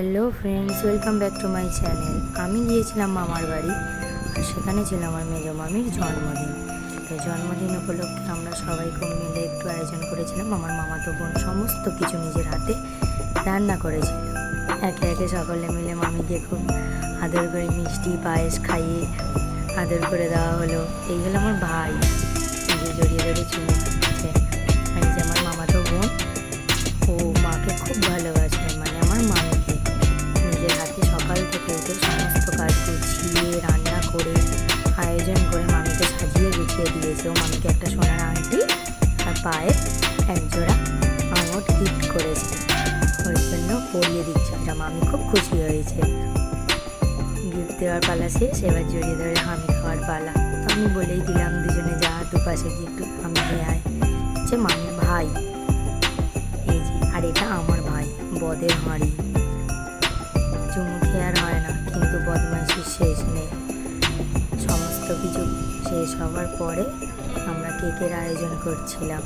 Hello friends, welcome back to my channel. আমি গিয়েছিলাম মামার বাড়ি, আর সেখানে ছিল আমার মেজো মামির জন্মদিন। তো জন্মদিন উপলক্ষে আমরা সবাই মিলে একটু আয়োজন করেছিলাম। আমার মামাতো বোন সমস্ত কিছু নিজের হাতে রান্না করেছিল। একে একে সকলে মিলে মামিকে খুব আদর করে মিষ্টি, পায়েস খাইয়ে আদর করে দেওয়া হলো। এই হলো আমার ভাই জড়িয়ে ধরে চুমু করে আয়োজন করে মামিকে সাজিয়ে গুছিয়ে দিয়েছে। ও মামিকে একটা সোনার আংটি আর পায়ে একজোড়া আঙট গিফট করেছে। ওই জন্য পরিয়ে দিচ্ছে। ওটা মামি খুব খুশি হয়েছে। গিফট দেওয়ার পালা শেষ। এবার জড়িয়ে ধরে হামি খাওয়ার পালা। আমি বলেই দিলাম দুজনে যা, দুপাশে একটু হামি খেয়ে আয়। হচ্ছে মামির ভাই। এই যে, আর এটা আমার ভাই, বদের হাঁড়ি। চুমু খেয়ে আর হয় না, কিন্তু বদমাইশির শেষ নেই। সমস্ত কিছু শেষ হওয়ার পরে আমরা কেকের আয়োজন করছিলাম।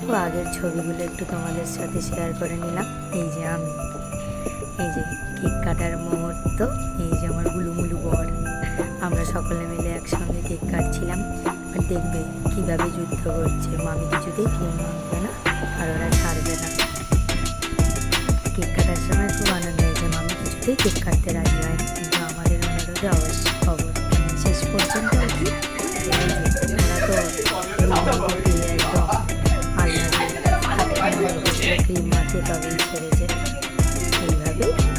তো আগের ছবিগুলো একটু তোমাদের সাথে শেয়ার করে নিলাম। এই যে আমি, এই যে কেক কাটার মুহূর্ত, এই যে আমার গুলুমুলু বর। আমরা সকলে মিলে একসঙ্গে কেক কাটছিলাম। আর দেখবে কীভাবে যুদ্ধ করছে। মামি কিছুতেই ক্রিম মাখবে না আর ওরা ছাড়বে না। কেক কাটার সময় খুব আনন্দ হয়েছে। মামি কিছুতেই কেক কাটতে রাজি হয় কিন্তু আমাদের অনুরোধে অবশ্য মাখিয়ে তবেই ছেড়েছে এইভাবে